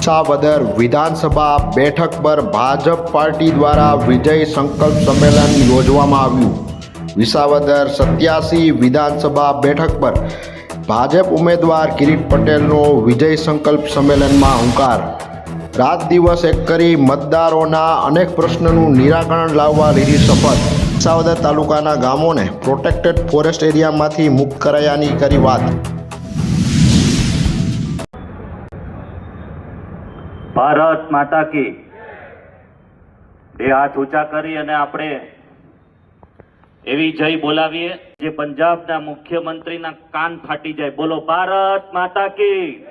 વિસાવદર વિધાનસભા બેઠક પર ભાજપ પાર્ટી દ્વારા વિજય સંકલ્પ સંમેલન યોજવામાં આવ્યું. વિસાવદર સત્યાસી વિધાનસભા બેઠક પર ભાજપ ઉમેદવાર કિરીટ પટેલનો વિજય સંકલ્પ સંમેલનમાં હુંકાર. રાત દિવસ એક કરી મતદારોના અનેક પ્રશ્નોનું નિરાકરણ લાવવા લીધી શપથ. વિસાવદર તાલુકાના ગામોને પ્રોટેક્ટેડ ફોરેસ્ટ એરિયામાંથી મુક્ત કરાયાની કરી વાત. ભારત માતા કી. બે હાથ ઊંચા કરી અને આપણે એવી જય બોલાવીએ જે પંજાબના મુખ્યમંત્રીના કાન ફાટી જાય. બોલો, ભારત માતા કી.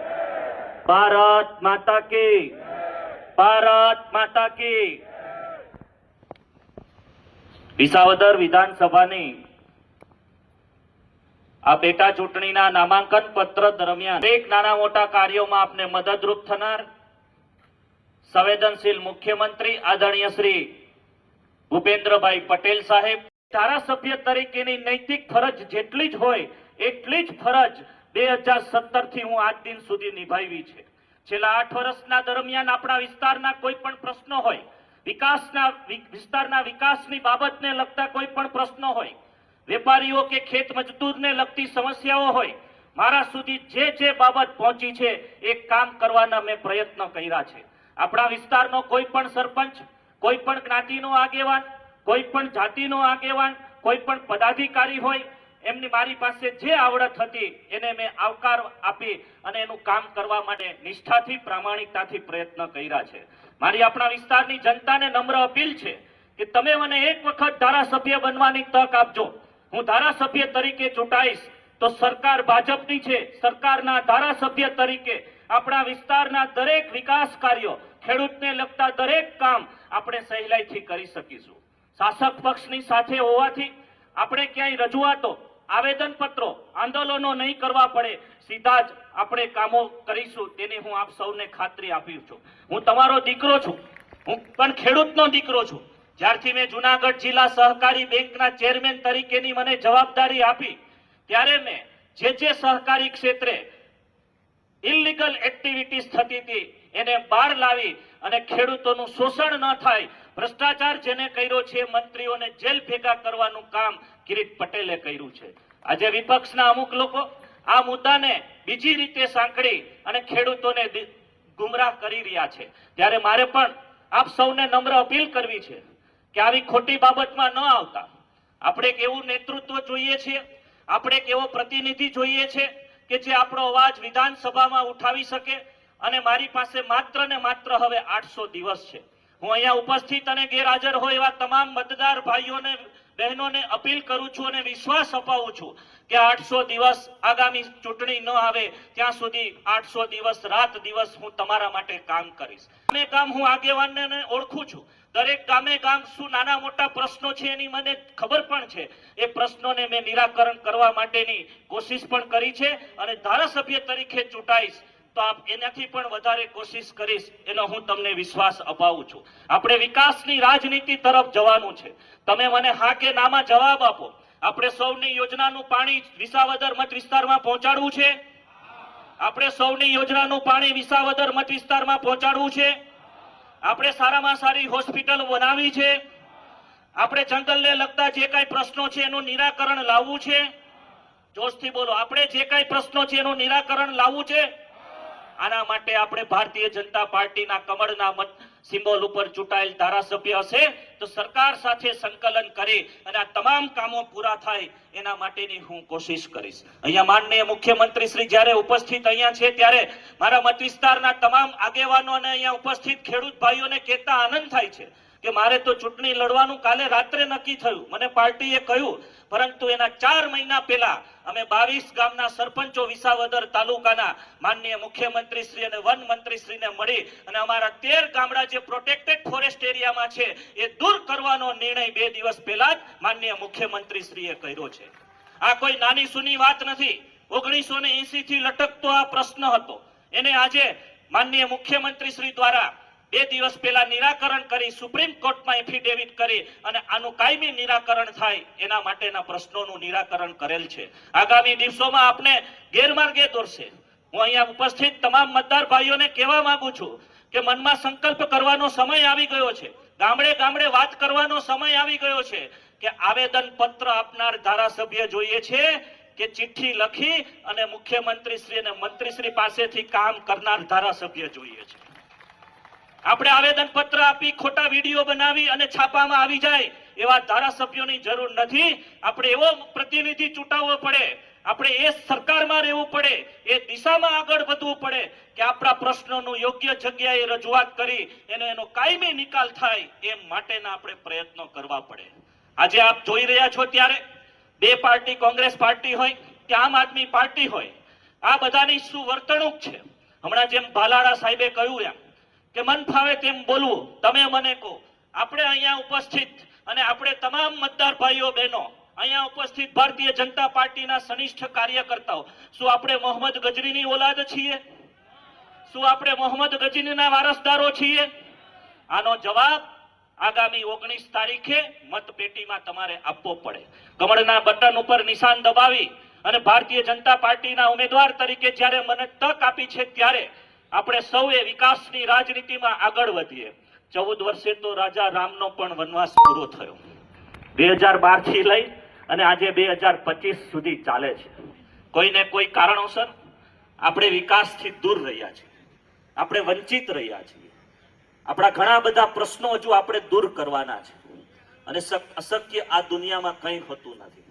ભારત માતા કી. ભારત માતા કી. વિસાવદર વિધાનસભાની આ પેટા ચૂંટણીના નામાંકન પત્ર દરમિયાન એક નાના મોટા કાર્યોમાં આપને મદદરૂપ થનાર સંવેદનશીલ મુખ્યમંત્રી આદરણીય શ્રી ભૂપેન્દ્રભાઈ પટેલ સાહેબ, ધારાસભ્ય તરીકેની નૈતિક ફરજ જેટલી જ હોય, એટલી જ ફરજ બે હજાર સત્તરથી હું આજ દિન સુધી નિભાવી છે. છેલ્લા આઠ વર્ષના દરમિયાન આપણા વિસ્તારના કોઈ પણ પ્રશ્નો હોય, વિકાસના વિસ્તારના વિકાસની બાબતને લગતા કોઈ પણ પ્રશ્નો હોય, વેપારીઓ કે ખેત મજદૂરને લગતી સમસ્યાઓ હોય, મારા સુધી જે જે બાબત પહોંચી છે, એ કામ કરવાના મેં પ્રયત્ન કર્યા છે. આપણા વિસ્તારનો કોઈ પણ સરપંચ, કોઈ પણ જ્ઞાતિનો આગેવાન, કોઈ પણ જાતિનો આગેવાન, કોઈ પણ પદાધિકારી હોય, એમની મારી પાસે જે આવડત હતી એને મેં આવકાર આપી અને એનું કામ કરવા માટે નિષ્ઠાથી, પ્રામાણિકતાથી પ્રયત્ન કર્યા છે. મારી આપણા વિસ્તારની જનતાને નમ્ર અપીલ છે કે તમે મને એક વખત ધારાસભ્ય બનવાની તક આપજો. હું ધારાસભ્ય તરીકે ચૂંટાઈશ તો સરકાર ભાજપની છે. સરકારના ધારાસભ્ય તરીકે આપણા વિસ્તારના દરેક વિકાસ કાર્યો ખેડૂતને લગતા દરેક કામ આપણે સહેલાઈથી કરી શકીશું. શાસક પક્ષની સાથે હોવાથી આપણે ક્યાંય રજૂઆતો, આવેદનપત્રો, આંદોલનો નહીં કરવા પડે, સીધા જ આપણે કામો કરીશું તેની હું આપ સૌને ખાતરી આપી છું. હું તમારો દીકરો છું. હું પણ ખેડૂતનો દીકરો છું. જ્યારથી મેં જુનાગઢ જિલ્લા સહકારી બેંકના ચેરમેન તરીકેની મને જવાબદારી આપી, ત્યારે મેં જે જે સહકારી ક્ષેત્રે ઇલીગલ એક્ટિવિટીઝ થતી હતી એને બહાર લાવી અને ખેડૂતોનું શોષણ ન થાય. ભ્રષ્ટાચાર જેને કર્યો છે, મંત્રીઓને જેલ ભેગા કરવાનું કામ કિરીટ પટેલે કર્યું છે. આજે વિપક્ષના અમુક લોકો આ મુદ્દાને બીજી રીતે સાંકળી અને ખેડૂતોને ગુમરાહ કરી રહ્યા છે. ત્યારે મારે પણ આપ સૌને નમ્ર અપીલ કરવી છે કે આવી ખોટી બાબતમાં ન આવતા. આપણે એક એવું નેતૃત્વ જોઈએ છીએ આપણે એક એવો પ્રતિનિધિ જોઈએ છે કે જે આપણો અવાજ વિધાનસભામાં ઉઠાવી શકે અને મારી પાસે માત્ર ને માત્ર હવે આઠસો દિવસ છે. હું અહીંયા ઉપસ્થિત અને ગેરહાજર હોય એવા તમામ મતદાર ભાઈઓને, બહેનોને અપીલ કરું છું અને વિશ્વાસ અપાવું છું કે આઠસો દિવસ આગામી ચૂંટણી ન આવે, ત્યાં સુધી આઠસો દિવસ, રાત દિવસ હું તમારા માટે કામ કરીશ. ગામે ગામ હું આગેવાનને ઓળખું છું. દરેક ગામે ગામ શું નાના મોટા પ્રશ્નો છે એની મને ખબર પણ છે. એ પ્રશ્નોને મેં નિરાકરણ કરવા માટેની કોશિશ પણ કરી છે અને ધારાસભ્ય તરીકે ચૂંટાઈશ. તો આપ એનાથી પણ વધારે કોશિશ કરીશ, એનો હું તમને વિશ્વાસ અપાવું છું. આપણે વિકાસની રાજનીતિ તરફ જવાનું છે. તમે મને હા કે નામાં જવાબ આપો. આપણે સૌની યોજનાનું પાણી વિસાવદર મત વિસ્તારમાં પહોંચાડવું છે? આપણે સૌની યોજનાનું પાણી વિસાવદર મત વિસ્તારમાં પહોંચાડવું છે? આપણે સારામાં સારી હોસ્પિટલ બનાવી છે? આપણે જંગલને લગતા જે કાંઈ પ્રશ્નો છે એનું નિરાકરણ લાવવું છે? જોશથી બોલો, આપણે જે કાંઈ પ્રશ્નો છે એનું નિરાકરણ લાવવું છે? આના માટે આપણે ભારતીય જનતા પાર્ટીના કમળના મત સિમ્બોલ ઉપર ચૂંટાયેલ ધારાસભ્ય હશે. તો સરકાર સાથે સંકલન કરી અને આ તમામ કામો પૂરા થાય એના માટેની હું કોશિશ કરીશ. અહીંયા માનનીય મુખ્યમંત્રી શ્રી જ્યારે ઉપસ્થિત અહીંયા છે ત્યારે મારા મત વિસ્તારના તમામ આગેવાનો અને અહીંયા ઉપસ્થિત ખેડૂત ભાઈઓને કહેતા આનંદ થાય છે. કે મારે તો ચૂંટણી લડવાનું કાલે રાત્રે નક્કી થયું. મને પાર્ટીએ કહ્યું, પરંતુ એના ચાર મહિના પહેલા અમે બાવીસ ગામના સરપંચો વિસાવદર તાલુકાના માનનીય મુખ્યમંત્રી શ્રી અને વન મંત્રી મળી અને અમારા તેર ગામડા જે પ્રોટેક્ટેડ ફોરેસ્ટ એરિયામાં છે, એ દૂર કરવાનો નિર્ણય બે દિવસ પહેલા જ માનનીય મુખ્યમંત્રી કર્યો છે. આ કોઈ નાની સુની વાત નથી. ઓગણીસો ને એસી થી લટકતો આ પ્રશ્ન હતો. એને આજે માનનીય મુખ્યમંત્રી શ્રી દ્વારા બે દિવસ પહેલા નિરાકરણ કરી સુપ્રીમ કોર્ટમાં એફિડેવિટ કરી અને આનું કાયમી નિરાકરણ થાય એના માટેના પ્રશ્નોનું નિરાકરણ કરેલ છે. આગામી દિવસોમાં આપને ગેરમાર્ગે દોરશે. હું અહીંયા ઉપસ્થિત તમામ મતદાર ભાઈઓને કહેવા માંગુ છું કે મનમાં સંકલ્પ કરવાનો સમય આવી ગયો છે. ગામડે ગામડે વાત કરવાનો સમય આવી ગયો છે કે આવેદન પત્ર આપનાર ધારાસભ્ય જોઈએ છે કે ચિઠ્ઠી લખી અને મુખ્યમંત્રી શ્રી અને મંત્રીશ્રી પાસેથી કામ કરનાર ધારાસભ્ય જોઈએ છે. આપણે આવેદન પત્ર આપી, ખોટા વીડિયો બનાવી અને છાપામાં આવી જાય એવા ધારાસભ્યોની જરૂર નથી. આપણે એવો પ્રતિનિધિ ચૂંટાવવો પડે. આપણે એ સરકારમાં રહેવું પડે. એ દિશામાં આગળ વધવું પડે કે આપણા પ્રશ્નોનું યોગ્ય જગ્યાએ રજૂઆત કરી એનો એનો કાયમી નિકાલ થાય એ માટેના આપણે પ્રયત્નો કરવા પડે. આજે આપ જોઈ રહ્યા છો ત્યારે બે પાર્ટી કોંગ્રેસ પાર્ટી હોય, કે આમ આદમી પાર્ટી હોય, આ બધાની શું વર્તણૂક છે. હમણાં જેમ ભાલાળા સાહેબે કહ્યું એમ કે મન ફાવે તેમ બોલવું. તમે મને કહો. આપણે અહીંયા ઉપસ્થિત અને આપણે તમામ મતદાર ભાઈઓ, બહેનો, અહીંયા ઉપસ્થિત ભારતીય જનતા પાર્ટીના સનિષ્ઠ કાર્યકર્તાઓ, શું આપણે મોહમ્મદ ગજરીની ઓલાદ છીએ? શું આપણે મોહમ્મદ ગજરીના વારસદારો છીએ? આનો જવાબ આગામી ઓગણીસ તારીખે મતપેટીમાં તમારે આપવો પડે. કમળના બટન ઉપર નિશાન દબાવી અને ભારતીય જનતા પાર્ટીના ઉમેદવાર તરીકે જ્યારે મને તક આપી છે ત્યારે આપણે સૌએ વિકાસની રાજનીતિમાં આગળ વધીએ. ચૌદ વર્ષે તો રાજા રામનો પણ વનવાસ પૂરો થયો. બે હજાર બારથી લઈ અને આજે બે હજાર પચીસ સુધી ચાલે છે. કોઈને કોઈ કારણોસર આપણે વિકાસથી દૂર રહ્યા છીએ. આપણે વંચિત રહ્યા છીએ. આપણા ઘણા બધા પ્રશ્નો હજુ આપણે દૂર કરવાના છે. અને શક- અશક્ય આ દુનિયામાં કંઈ હોતું નથી.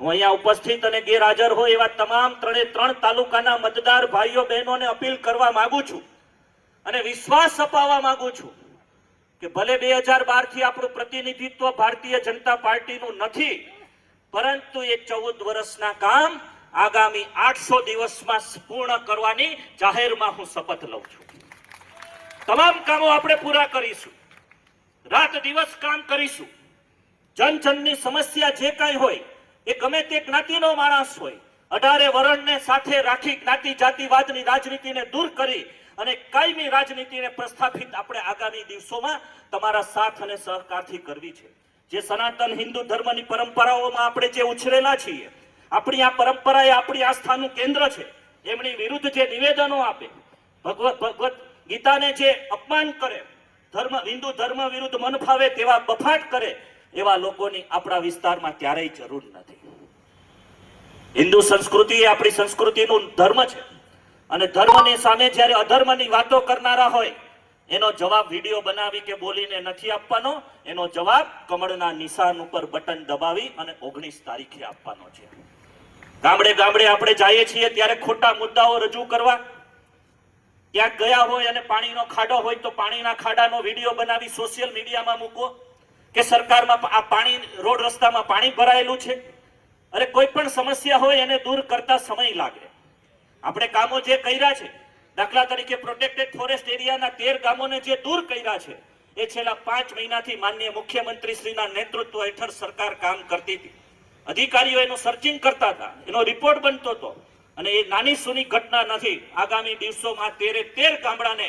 અહીંયા ઉપસ્થિત અને ગેરહાજર હોય એવા તમામ ત્રણે ત્રણ તાલુકાના મતદાર ભાઈઓ, બહેનોને અપીલ કરવા માંગુ છું અને વિશ્વાસ અપાવવા માંગુ છું કે ભલે બે હજાર બારથી આપણું પ્રતિનિધિત્વ ભારતીય જનતા પાર્ટીનું નથી, પરંતુ એ ચૌદ વર્ષના કામ આગામી આઠસો દિવસમાં પૂર્ણ કરવાની જાહેરમાં હું શપથ લઉં છું. તમામ કામો આપણે પૂરા કરીશું. રાત દિવસ કામ કરીશું. જન જનની સમસ્યા જે કાંઈ હોય એ ગમે તે જ્ઞાતિનો માણસ હોય, અઢારે વરણને સાથે રાખી જ્ઞાતિ જાતિવાદની રાજનીતિને દૂર કરી અને કાયમી રાજનીતિને પ્રસ્થાપિત આપણે આગામી દિવસોમાં તમારા સાથ અને સહકારથી કરવી છે. જે સનાતન હિન્દુ ધર્મની પરંપરાઓમાં આપણે જે ઉછરેલા છીએ, આપણી આ પરંપરા એ આપણી આસ્થાનું કેન્દ્ર છે. એમની વિરુદ્ધ જે નિવેદનો આપે, ભગવત ભગવત ગીતાને જે અપમાન કરે, ધર્મ, હિન્દુ ધર્મ વિરુદ્ધ મન ફાવે તેવા બફાટ કરે એવા લોકોની આપણા વિસ્તારમાં ક્યારેય જરૂર નથી. હિન્દુ સંસ્કૃતિ એ આપણી સંસ્કૃતિનું ધર્મ છે. અને ધર્મની સામે જ્યારે અધર્મની વાતો કરનારા હોય, એનો જવાબ વીડિયો બનાવી કે બોલીને નથી આપવાનો, એનો જવાબ કમળના નિશાન ઉપર બટન દબાવી અને ઓગણીસ તારીખે આપવાનો છે. ગામડે ગામડે આપણે જઈએ છીએ ત્યારે ખોટા મુદ્દાઓ રજૂ કરવા. ક્યાંક ગયા હોય અને પાણીનો ખાડો હોય તો પાણીના ખાડાનો વીડિયો બનાવી સોશિયલ મીડિયામાં મૂકો કે સરકારમાં આ પાણી, રોડ રસ્તામાં પાણી ભરાયેલું છે? અરે કોઈ પણ સમસ્યા હોય એને દૂર કરતા સમય લાગે. આપણે કામો જે કર્યા છે, દાખલા તરીકે પ્રોટેક્ટેડ ફોરેસ્ટ એરિયાના તેર ગામોને જે દૂર કર્યા છે, એ છેલ્લા પાંચ મહિનાથી માનનીય મુખ્યમંત્રી શ્રીના નેતૃત્વ હેઠળ સરકાર કામ કરતી હતી. અધિકારીઓ એનું સર્ચિંગ કરતા હતા, એનો રિપોર્ટ બનતો હતો. અને એ નાની સૂની ઘટના નથી, આગામી દિવસોમાં તેરે તેર ગામડાને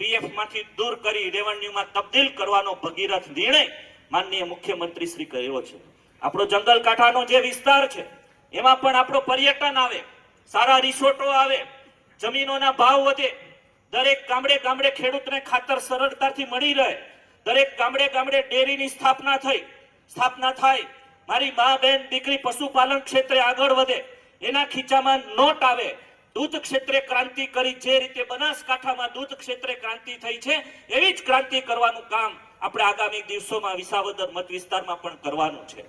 પીએફમાંથી દૂર કરી રેવન્યુમાં તબદીલ કરવાનો ભગીરથ નિર્ણય માનનીય મુખ્યમંત્રી શ્રી કર્યો છે. આપણો જંગલ કાંઠાનો જે વિસ્તાર છે, એમાં પણ આપણો પર્યટન આવે, સારા રિસોર્ટો આવે, જમીનોના ભાવ વધે, દરેક ગામડે ગામડે ખેડૂતને ખાતર સરળતાથી મળી રહે, દરેક ગામડે ગામડે ડેરીની સ્થાપના થઈ, સ્થાપના થાય, મારી મા બહેન દીકરી પશુપાલન ક્ષેત્રે આગળ વધે, એના ખીચામાં નોટ આવે, દૂધ ક્ષેત્રે ક્રાંતિ કરી, જે રીતે બનાસકાંઠામાં દૂધ ક્ષેત્રે ક્રાંતિ થઈ છે, એવી જ ક્રાંતિ કરવાનું કામ આપણે આગામી દિવસોમાં વિસાવદર મત વિસ્તારમાં પણ કરવાનું છે.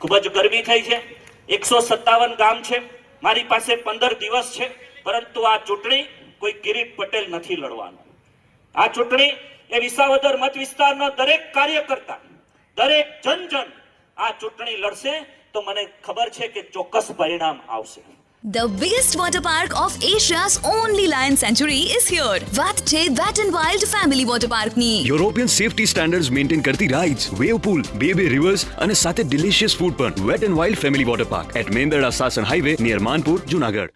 ખૂબ જ ગરમી થઈ છે. એકસો સત્તાવન ગામ છે. મારી પાસે પંદર દિવસ છે, પરંતુ આ ચૂંટણી કોઈ કિરીટ પટેલ નથી લડવાનું. આ ચૂંટણી એ વિસાવદર મત વિસ્તારનો દરેક કાર્યકર્તા, દરેક જન જન આ ચૂંટણી લડશે તો મને ખબર છે કે ચોક્કસ પરિણામ આવશે. The biggest water park of Asia's only lion sanctuary is here. વાત છે Wet n Wild Family Water Park ની. યુરોપિયન સેફટી સ્ટેન્ડર્ડ્સ મેન્ટેન કરતી રાઇડ્સ વેવ પૂલ બે બે રિવર્સ અને સાથે ડિલિશિયસ ફૂડ પણ wet and wild family water park at Mendarda Sasan highway near Manpur Junagadh